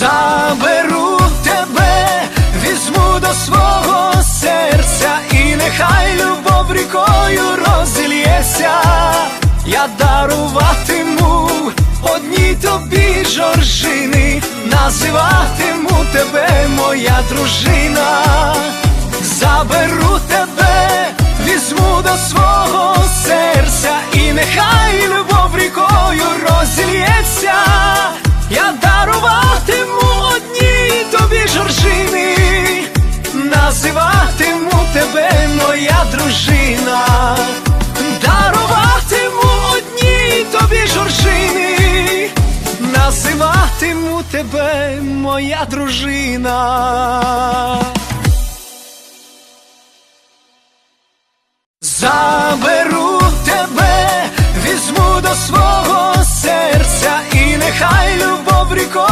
Заберу тебе, візьму до свого серця, і нехай любов рікою розільється, я даруватиму одній тобі жоржини, називатиму тебе моя дружина, заберу тебе, візьму до свого серця, і нехай любов називатиму тебе моя дружина. Заберу тебе, візьму до свого серця, і нехай любов рікою